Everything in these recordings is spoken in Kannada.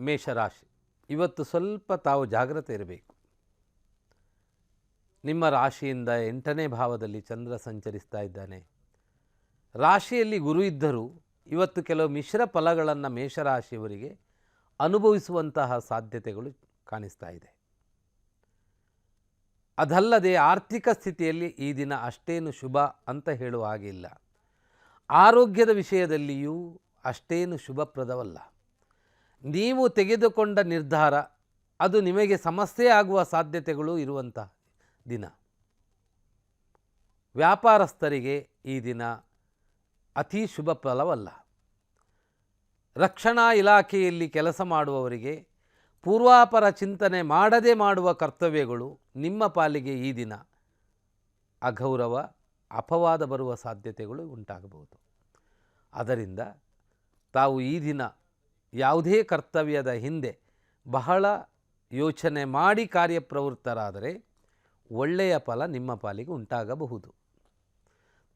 ಮೇಷರಾಶಿ. ಇವತ್ತು ಸ್ವಲ್ಪ ತಾವು ಜಾಗ್ರತೆ ಇರಬೇಕು. ನಿಮ್ಮ ರಾಶಿಯಿಂದ ಎಂಟನೇ ಭಾವದಲ್ಲಿ ಚಂದ್ರ ಸಂಚರಿಸ್ತಾ ಇದ್ದಾನೆ. ರಾಶಿಯಲ್ಲಿ ಗುರು ಇದ್ದರೂ ಇವತ್ತು ಕೆಲವು ಮಿಶ್ರ ಫಲಗಳನ್ನು ಮೇಷರಾಶಿಯವರಿಗೆ ಅನುಭವಿಸುವಂತಹ ಸಾಧ್ಯತೆಗಳು ಕಾಣಿಸ್ತಾ ಇದೆ. ಅದಲ್ಲದೆ ಆರ್ಥಿಕ ಸ್ಥಿತಿಯಲ್ಲಿ ಈ ದಿನ ಅಷ್ಟೇನು ಶುಭ ಅಂತ ಹೇಳುವ ಹಾಗಿಲ್ಲ ಆರೋಗ್ಯದ ವಿಷಯದಲ್ಲಿಯೂ ಅಷ್ಟೇನು ಶುಭಪ್ರದವಲ್ಲ. ನೀವು ತೆಗೆದುಕೊಂಡ ನಿರ್ಧಾರ, ಅದು ನಿಮಗೆ ಸಮಸ್ಯೆ ಆಗುವ ಸಾಧ್ಯತೆಗಳು ಇರುವಂಥ ದಿನ. ವ್ಯಾಪಾರಸ್ಥರಿಗೆ ಈ ದಿನ ಅತಿ ಶುಭ ಫಲವಲ್ಲ. ರಕ್ಷಣಾ ಇಲಾಖೆಯಲ್ಲಿ ಕೆಲಸ ಮಾಡುವವರಿಗೆ ಪೂರ್ವಾಪರ ಚಿಂತನೆ ಮಾಡದೆ ಮಾಡುವ ಕರ್ತವ್ಯಗಳು ನಿಮ್ಮ ಪಾಲಿಗೆ ಈ ದಿನ ಅಗೌರವ, ಅಪವಾದ ಬರುವ ಸಾಧ್ಯತೆಗಳು ಉಂಟಾಗಬಹುದು. ಅದರಿಂದ ತಾವು ಈ ದಿನ ಯಾವುದೇ ಕರ್ತವ್ಯದ ಹಿಂದೆ ಬಹಳ ಯೋಚನೆ ಮಾಡಿ ಕಾರ್ಯಪ್ರವೃತ್ತರಾದರೆ ಒಳ್ಳೆಯ ಫಲ ನಿಮ್ಮ ಪಾಲಿಗೆ ಉಂಟಾಗಬಹುದು.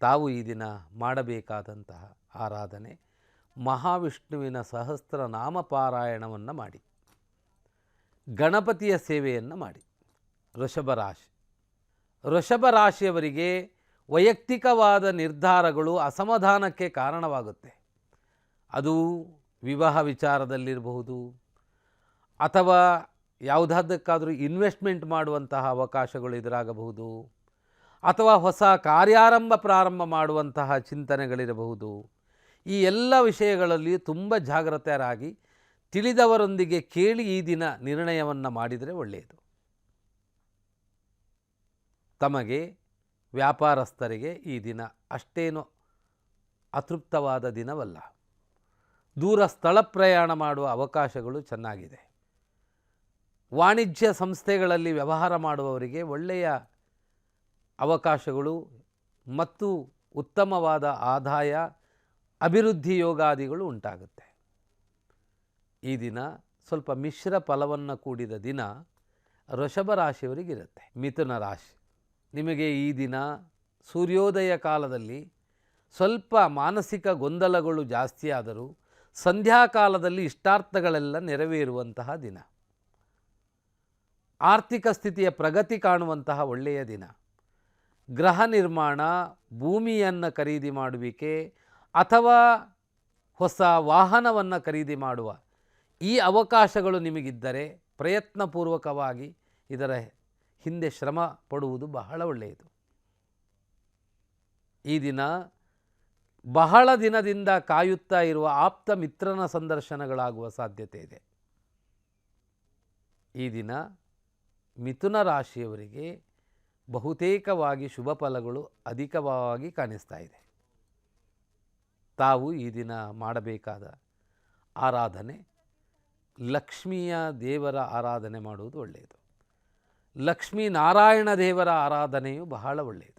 ತಾವು ಈ ದಿನ ಮಾಡಬೇಕಾದಂತಹ ಆರಾಧನೆ ಮಹಾವಿಷ್ಣುವಿನ ಸಹಸ್ರ ನಾಮಪಾರಾಯಣವನ್ನು ಮಾಡಿ. ಗಣಪತಿಯ ಸೇವೆಯನ್ನು ಮಾಡಿ. ವೃಷಭ ರಾಶಿ. ವೃಷಭ ರಾಶಿಯವರಿಗೆ ವೈಯಕ್ತಿಕವಾದ ನಿರ್ಧಾರಗಳು ಅಸಮಾಧಾನಕ್ಕೆ ಕಾರಣವಾಗುತ್ತೆ. ಅದು ವಿವಾಹ ವಿಚಾರದಲ್ಲಿರಬಹುದು ಅಥವಾ ಯಾವುದಾದಕ್ಕಾದರೂ ಇನ್ವೆಸ್ಟ್ಮೆಂಟ್ ಮಾಡುವಂತಹ ಅವಕಾಶಗಳು ಎದುರಾಗಬಹುದು ಅಥವಾ ಹೊಸ ಕಾರ್ಯಾರಂಭ ಪ್ರಾರಂಭ ಮಾಡುವಂತಹ ಚಿಂತನೆಗಳಿರಬಹುದು. ಈ ಎಲ್ಲ ವಿಷಯಗಳಲ್ಲಿ ತುಂಬ ಜಾಗ್ರತೆಯರಾಗಿ ತಿಳಿದವರೊಂದಿಗೆ ಕೇಳಿ ಈ ದಿನ ನಿರ್ಣಯವನ್ನು ಮಾಡಿದರೆ ಒಳ್ಳೆಯದು. ತಮಗೆ, ವ್ಯಾಪಾರಸ್ಥರಿಗೆ ಈ ದಿನ ಅಷ್ಟೇನು ಅತೃಪ್ತವಾದ ದಿನವಲ್ಲ. ದೂರ ಸ್ಥಳ ಪ್ರಯಾಣ ಮಾಡುವ ಅವಕಾಶಗಳು ಚೆನ್ನಾಗಿದೆ. ವಾಣಿಜ್ಯ ಸಂಸ್ಥೆಗಳಲ್ಲಿ ವ್ಯವಹಾರ ಮಾಡುವವರಿಗೆ ಒಳ್ಳೆಯ ಅವಕಾಶಗಳು ಮತ್ತು ಉತ್ತಮವಾದ ಆದಾಯ, ಅಭಿವೃದ್ಧಿ ಯೋಗಾದಿಗಳು ಉಂಟಾಗುತ್ತೆ. ಈ ದಿನ ಸ್ವಲ್ಪ ಮಿಶ್ರ ಫಲವನ್ನು ಕೂಡಿದ ದಿನ ವೃಷಭ ರಾಶಿಯವರಿಗಿರುತ್ತೆ. ಮಿಥುನ ರಾಶಿ. ನಿಮಗೆ ಈ ದಿನ ಸೂರ್ಯೋದಯ ಕಾಲದಲ್ಲಿ ಸ್ವಲ್ಪ ಮಾನಸಿಕ ಗೊಂದಲಗಳು ಜಾಸ್ತಿ ಆದರೂ ಸಂಧ್ಯಾಕಾಲದಲ್ಲಿ ಇಷ್ಟಾರ್ಥಗಳೆಲ್ಲ ನೆರವೇರುವಂತಹ ದಿನ. ಆರ್ಥಿಕ ಸ್ಥಿತಿಯ ಪ್ರಗತಿ ಕಾಣುವಂತಹ ಒಳ್ಳೆಯ ದಿನ. ಗೃಹ ನಿರ್ಮಾಣ, ಭೂಮಿಯನ್ನು ಖರೀದಿ ಮಾಡುವಿಕೆ ಅಥವಾ ಹೊಸ ವಾಹನವನ್ನು ಖರೀದಿ ಮಾಡುವ ಈ ಅವಕಾಶಗಳು ನಿಮಗಿದ್ದರೆ ಪ್ರಯತ್ನಪೂರ್ವಕವಾಗಿ ಇದರ ಹಿಂದೆ ಶ್ರಮ ಪಡುವುದು ಬಹಳ ಒಳ್ಳೆಯದು. ಈ ದಿನ ಬಹಳ ದಿನದಿಂದ ಕಾಯುತ್ತಾ ಇರುವ ಆಪ್ತ ಮಿತ್ರನ ಸಂದರ್ಶನಗಳಾಗುವ ಸಾಧ್ಯತೆ ಇದೆ. ಈ ದಿನ ಮಿಥುನ ರಾಶಿಯವರಿಗೆ ಬಹುತೇಕವಾಗಿ ಶುಭ ಫಲಗಳು ಅಧಿಕವಾಗಿ ಕಾಣಿಸ್ತಾ ಇದೆ. ತಾವು ಈ ದಿನ ಮಾಡಬೇಕಾದ ಆರಾಧನೆ, ಲಕ್ಷ್ಮಿಯ ದೇವರ ಆರಾಧನೆ ಮಾಡುವುದು ಒಳ್ಳೆಯದು. ಲಕ್ಷ್ಮೀ ನಾರಾಯಣ ದೇವರ ಆರಾಧನೆಯು ಬಹಳ ಒಳ್ಳೆಯದು.